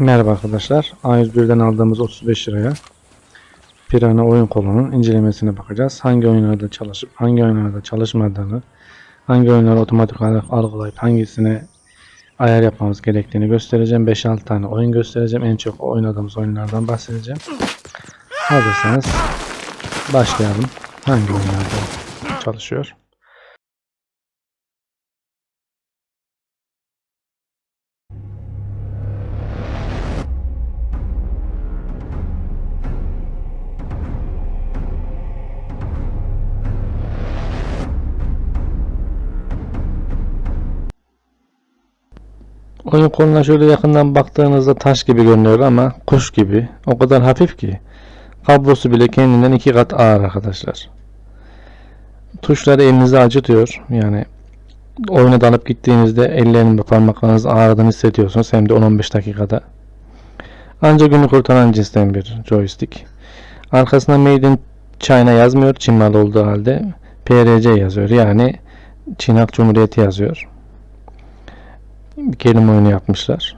Merhaba arkadaşlar. A101'den aldığımız 35 liraya Pirana oyun kolunun incelemesine bakacağız. Hangi oyunlarda çalışıp hangi oyunlarda çalışmadığını, hangi oyunları otomatik olarak algılayıp hangisine ayar yapmamız gerektiğini göstereceğim. 5-6 tane oyun göstereceğim. En çok oynadığımız oyunlardan bahsedeceğim. Hazırsanız başlayalım. Hangi oyunlarda çalışıyor? Oyun koluna şöyle yakından baktığınızda taş gibi görünüyor ama kuş gibi. O kadar hafif ki. Kablosu bile kendinden iki kat ağır arkadaşlar. Tuşları elinizi acıtıyor. Yani oyuna dalıp gittiğinizde ellerin ve parmaklarınız ağrıdığını hissediyorsunuz. Hem de 10-15 dakikada. Ancak günü kurtaran cinsten bir joystick. Arkasında Made in China yazmıyor. Çin malı olduğu halde PRC yazıyor. Yani Çin Halk Cumhuriyeti yazıyor bir kelime oyunu yapmışlar.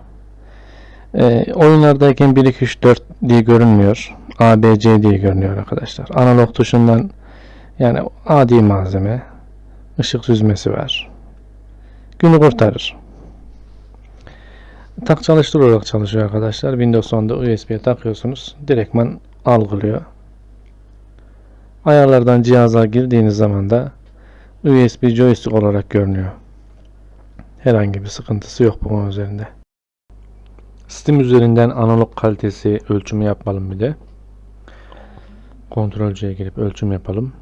Ee, oyunlardayken 1 2 3 4 diye görünmüyor. A B C diye görünüyor arkadaşlar. Analog tuşundan yani adi malzeme ışık süzmesi var. Günü kurtarır. Tak çalıştır olarak çalışıyor arkadaşlar. Windows 10'da USB'ye takıyorsunuz. Direktman algılıyor. Ayarlardan cihaza girdiğiniz zaman da USB joystick olarak görünüyor. Herhangi bir sıkıntısı yok bunun üzerinde. Steam üzerinden analog kalitesi ölçümü yapalım bir de. Kontrolcüye girip ölçüm yapalım.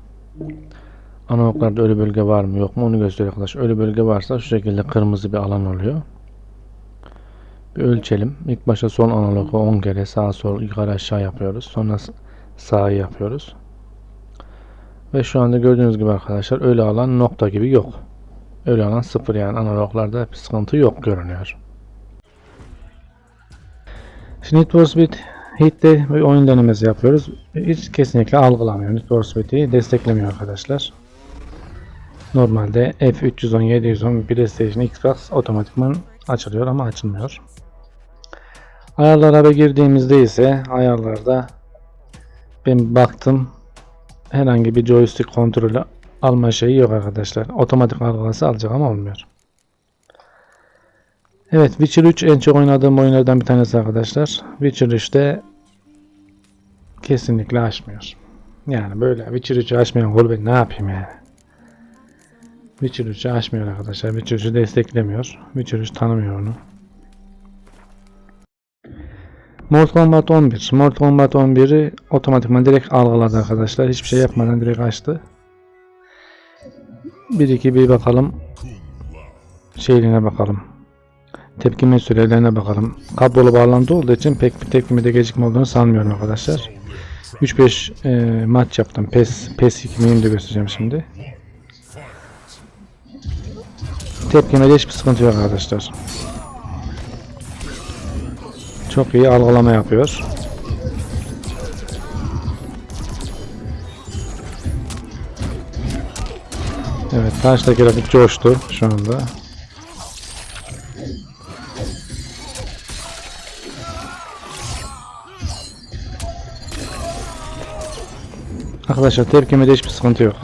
Analoglarda ölü bölge var mı yok mu onu gösteriyor arkadaş. Ölü bölge varsa şu şekilde kırmızı bir alan oluyor. Bir ölçelim. İlk başta son analogu 10 kere sağ sol yukarı aşağı yapıyoruz. Sonra sağı yapıyoruz. Ve şu anda gördüğünüz gibi arkadaşlar ölü alan nokta gibi yok. Öyle alan sıfır yani analoglarda bir sıkıntı yok görünüyor. Şimdi Need for Speed Heat'te bir oyun denemesi yapıyoruz. Hiç kesinlikle algılamıyor. Need for Speed'i desteklemiyor arkadaşlar. Normalde F310, 710 PlayStation, Xbox otomatikman açılıyor ama açılmıyor. Ayarlara bir girdiğimizde ise ayarlarda ben baktım herhangi bir joystick kontrolü alma şeyi yok arkadaşlar. Otomatik algılası alacak ama olmuyor. Evet Witcher 3 en çok oynadığım oyunlardan bir tanesi arkadaşlar. Witcher 3'te kesinlikle açmıyor. Yani böyle Witcher 3'ü açmayan kol ben ne yapayım yani. Witcher 3'ü açmıyor arkadaşlar. Witcher 3'ü desteklemiyor. Witcher 3 tanımıyor onu. Mortal Kombat 11. Mortal Kombat 11'i otomatikman direkt algıladı arkadaşlar. Hiçbir şey yapmadan direkt açtı. Bir iki bir bakalım. Şeyine bakalım. Tepkime sürelerine bakalım. Kablolu bağlantı olduğu için pek bir tepkimede gecikme olduğunu sanmıyorum arkadaşlar. 3-5 e, maç yaptım. PES, PES 2020'de göstereceğim şimdi. Tepkimede hiçbir sıkıntı yok arkadaşlar. Çok iyi algılama yapıyor. Evet karşıdaki rakip coştu şu anda. Arkadaşlar tepkimede hiçbir sıkıntı yok.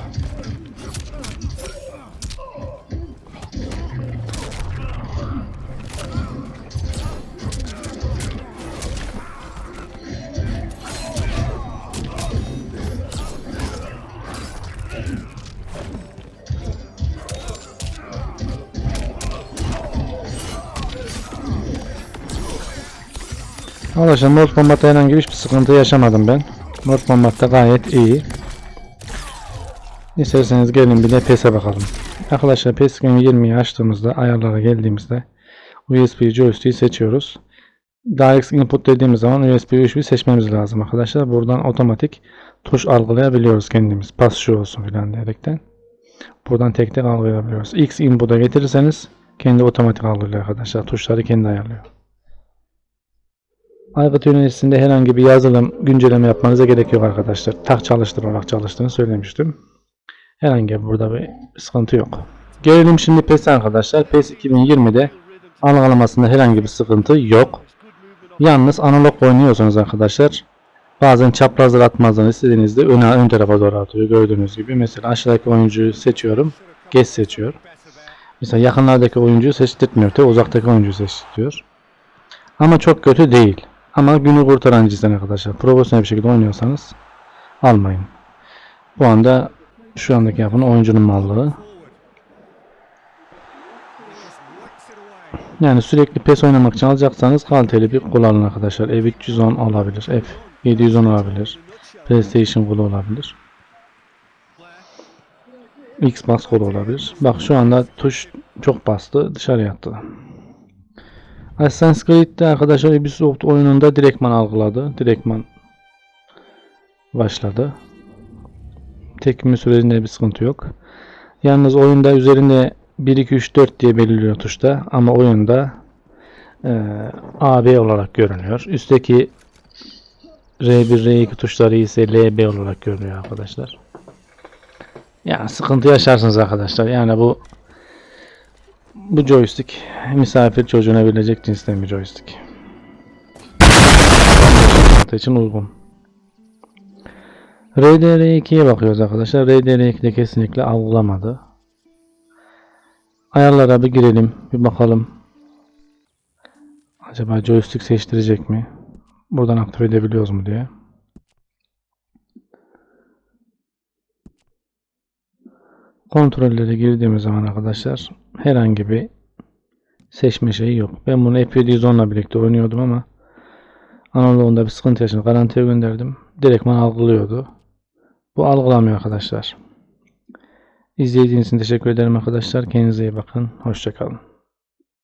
Arkadaşlar Mortal Kombat'ta herhangi bir sıkıntı yaşamadım ben. Mortal Kombat'ta gayet iyi. İsterseniz gelin bir de PES'e bakalım. Arkadaşlar PES 2020'yi açtığımızda ayarlara geldiğimizde USB joystick'i seçiyoruz. Direct input dediğimiz zaman USB 3'ü seçmemiz lazım arkadaşlar. Buradan otomatik tuş algılayabiliyoruz kendimiz. Pas şu olsun filan diyerekten. Buradan tek tek algılayabiliyoruz. X input'a getirirseniz kendi otomatik algılıyor arkadaşlar. Tuşları kendi ayarlıyor. Aygıt yöneticisinde herhangi bir yazılım güncelleme yapmanıza gerek yok arkadaşlar. Tak çalıştır olarak çalıştığını söylemiştim. Herhangi burada bir sıkıntı yok. Gelelim şimdi PES arkadaşlar. PES 2020'de algılamasında herhangi bir sıkıntı yok. Yalnız analog oynuyorsanız arkadaşlar bazen çaprazlar atmazdan istediğinizde ön, ön tarafa doğru atıyor gördüğünüz gibi. Mesela aşağıdaki oyuncuyu seçiyorum. Geç seçiyor. Mesela yakınlardaki oyuncuyu seçtirtmiyor. Te uzaktaki oyuncuyu seçtiriyor. Ama çok kötü değil. Ama günü kurtaran cinsten arkadaşlar. Profesyonel bir şekilde oynuyorsanız almayın. Bu anda şu andaki yapın oyuncunun mallığı. Yani sürekli PES oynamak için alacaksanız kaliteli bir kol alın arkadaşlar. F310 olabilir. F710 olabilir. PlayStation kolu olabilir. Xbox kolu olabilir. Bak şu anda tuş çok bastı. Dışarıya attı. Assassin's Creed'de arkadaşlar Ubisoft oyununda direktman algıladı. Direktman başladı. Tekme sürecinde bir sıkıntı yok. Yalnız oyunda üzerinde 1 2 3 4 diye belirliyor tuşta ama oyunda e, AB olarak görünüyor. Üstteki R1 R2 tuşları ise LB olarak görünüyor arkadaşlar. Yani sıkıntı yaşarsınız arkadaşlar. Yani bu bu joystick misafir çocuğuna verilecek cinsten bir joystick. için uygun. RDR2'ye bakıyoruz arkadaşlar. RDR2'de kesinlikle algılamadı. Ayarlara bir girelim. Bir bakalım. Acaba joystick seçtirecek mi? Buradan aktif edebiliyoruz mu diye. Kontrollere girdiğimiz zaman arkadaşlar herhangi bir seçme şeyi yok. Ben bunu F710 ile birlikte oynuyordum ama analogunda bir sıkıntı yaşadım. Garantiye gönderdim. Direktman algılıyordu. Bu algılamıyor arkadaşlar. İzlediğiniz için teşekkür ederim arkadaşlar. Kendinize iyi bakın. Hoşçakalın.